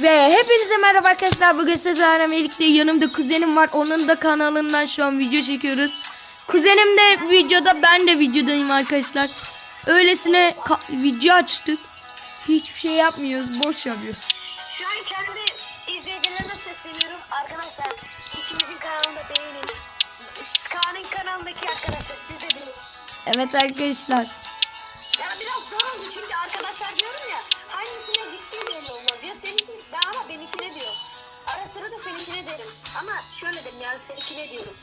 Ve hepinize merhaba arkadaşlar. Bugün sizlerle birlikte yanımda kuzenim var. Onun da kanalından şu an video çekiyoruz. Kuzenim de videoda ben de videodayım arkadaşlar. Öylesine video açtık. Hiçbir şey yapmıyoruz. Boş yapıyoruz. Şu an kendi izleyicilerime sesleniyorum. Arkadaşlar ikimizin kanalında beğenin. Kaan'ın kanalındaki arkadaşlar siz de. Evet arkadaşlar. Zor oldu çünkü arkadaşlar diyorum ya hangisine gittiği belli olmaz. Ya seninki ben ama benimkine diyorum. Ara sıra da seninkine derim. Ama şöyle derim yani seninkine diyorum.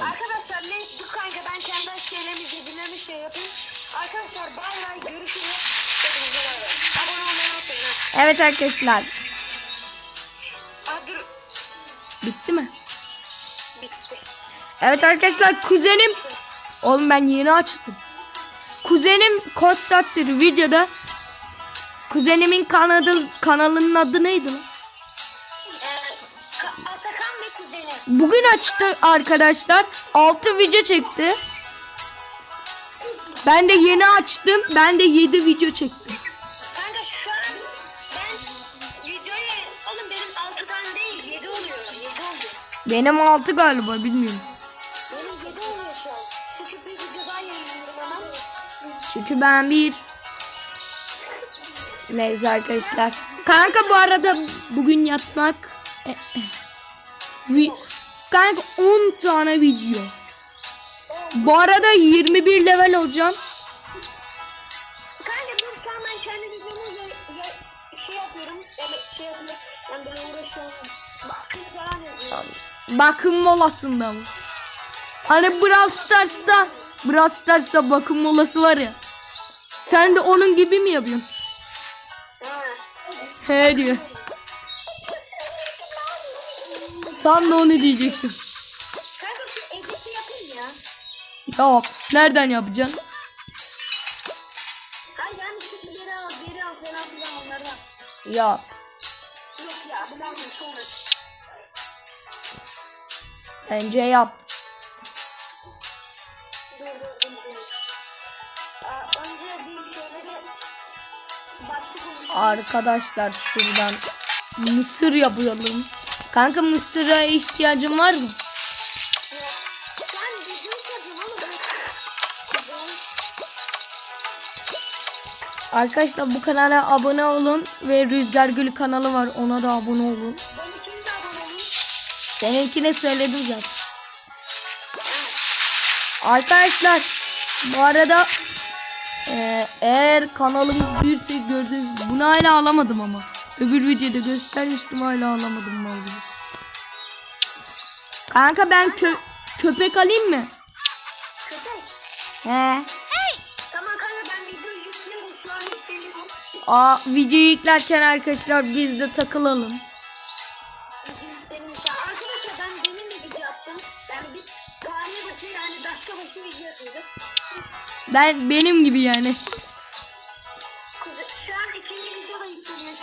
Arkadaşlar ne dur kanka ben kendi şeylerimi birbirlerine şey yapayım. Arkadaşlar bay bay görüşürüz. Hepinize bay bay. Abone olmayı unutmayın ha. Evet arkadaşlar. Aa, dur. Bitti mi? Bitti. Evet arkadaşlar kuzenim. Oğlum ben yeni açtım. Kuzenim koç saattir videoda. Kuzenimin kanadı, kanalının adı neydi lan? Bugün açtı arkadaşlar. 6 video çekti. Ben de yeni açtım. Ben de 7 video çektim. Kanka şu an ben videoyu oğlum benim 6 tane değil 7 oluyor 7 oluyor. Benim 6 galiba bilmiyorum. Benim 7 oluyor şu an. Çünkü bir video daha yayınlıyorum ama. Çünkü ben bir Neyse arkadaşlar. Kanka bu arada bugün yatmak e, e. Kanka 10 tane video. Bu arada 21 level olacağım. Kanka dur şu an ben kendi videomu ya, ya, şey yapıyorum. Yani şey yapıyorum. Ben böyle uğraşıyorum. Bakın falan yazıyorum. Bakım molasında mı? Hani Brawl Stars'ta Brawl Stars'ta bakım molası var ya. Sen de onun gibi mi yapıyorsun? He diyor. Tam da onu diyecektim. Ya. Yap. Nereden yapacaksın? Hayır yani şu Arkadaşlar şuradan mısır yapalım. Kanka mısıra ihtiyacın var mı? Arkadaşlar bu kanala abone olun ve Rüzgar Gül kanalı var ona da abone olun. Seninkine söyledim zaten. Arkadaşlar bu arada e, eğer kanalım büyürse gördünüz bunu hala alamadım ama. Öbür videoda göstermiştim hala alamadım vallahi. Kanka ben kö- köpek alayım mı? Köpek. He. Aa, videoyu yüklerken arkadaşlar biz de takılalım. Ben benim gibi yani.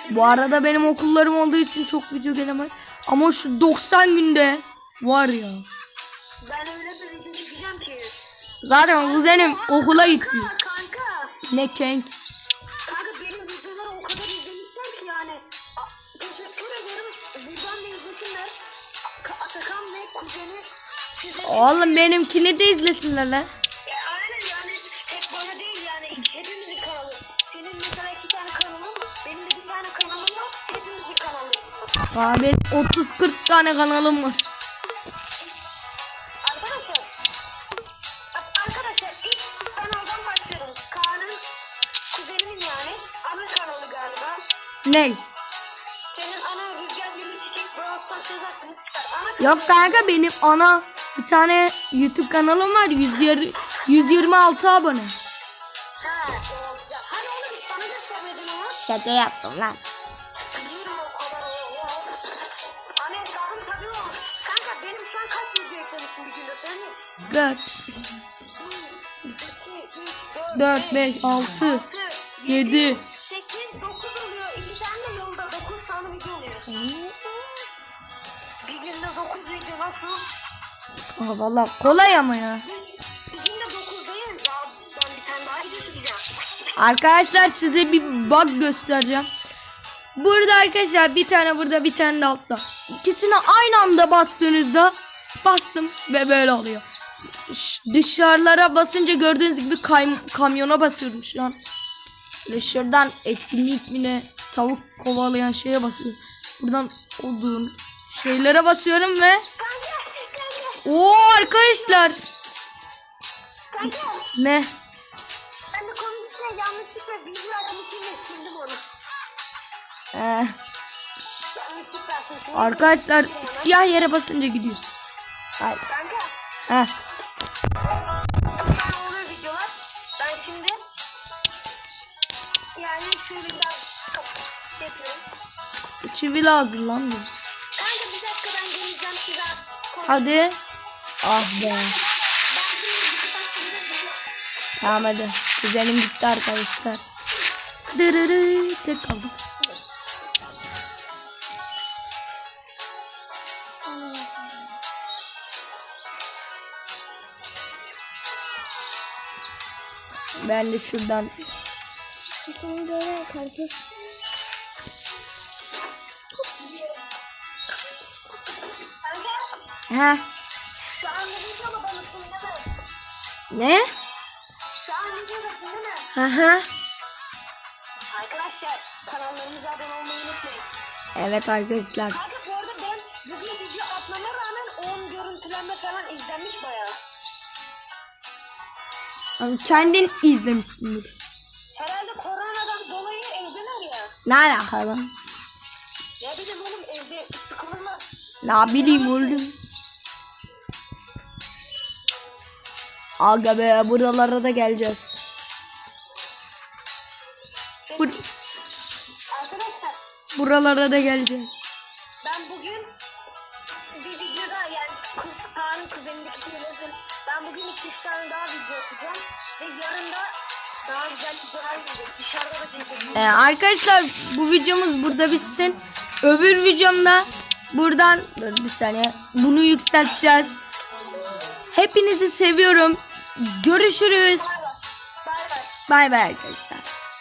Bu arada benim okullarım olduğu için çok video gelemez. Ama şu 90 günde var ya. Ben öyle bir video çekeceğim ki. Zaten kuzenim okula gitmiyor. Kanka. Ne kenk. Kanka benim videoları o kadar izlemişler ki yani. A- Teşekkür ederim. Buradan da izlesinler. A- Atakan ve kuzeni size... Oğlum benimkini de izlesinler lan. Aa, benim 30-40 tane kanalım var. Arkadaşlar, a- arkadaşlar ilk kanaldan başlıyorum. Kaan'ın kuzenimin yani ana kanalı galiba. Ne? Senin ana rüzgar gülü çiçek Brawl Stars yazarsınız çıkar. Ana kanalı- Yok kanka benim ana bir tane YouTube kanalım var 120, 126 abone. Ha, Hani onu hiç bana göstermedin ama. Şaka yaptım lan. 4, 4, 5, 6, 7. 8, 9 oluyor. İki tane de yolda 9 tane video oluyor. Bir günde 9 video nasıl? Aa, valla kolay ama ya. Bir günde 9 değil. Ya ben bir tane daha video çekeceğim. Arkadaşlar size bir bug göstereceğim. Burada arkadaşlar bir tane burada bir tane de altta. İkisini aynı anda bastığınızda bastım ve böyle oluyor. Dışarılara basınca gördüğünüz gibi kay- kamyona basıyorum şu an. Böyle şuradan etkinlik mi ne tavuk kovalayan şeye basıyorum. Buradan odun şeylere basıyorum ve o arkadaşlar kanka. ne Ben de konuşurken yanlışlıkla aramış yine sildim onu. Ee, arkadaşlar siyah yere basınca gidiyor. Ay, Kanka, heh. ben şimdi yani şöyle biraz yapıyorum. Çivi lazım lan bu. Kanka bir dakika ben geleceğim size. Hadi. Ah be. Tamam hadi. Kuzenim gitti arkadaşlar. Dırırı tek kaldım. Ben de şuradan mi? Ne? Hı hı. Arkadaşlar kanallarımıza abone olmayı unutmayın. Evet arkadaşlar. Ama Kendin izlemişsindir. Herhalde koronadan dolayı evdeler ya. Ne alakalı? Ya bileyim oğlum evde sıkılırlar. Ne bileyim oğlum. Aga be buralara da geleceğiz. Bur Arkadaşlar buralara da geleceğiz. Bugün iki tane daha video atacağım. Ve yarın da daha güzel videolar gelecek. Dışarıda da çekeceğim. Ee, arkadaşlar bu videomuz burada bitsin. Öbür videomda buradan bir saniye bunu yükselteceğiz. Hepinizi seviyorum. Görüşürüz. Bay bay arkadaşlar.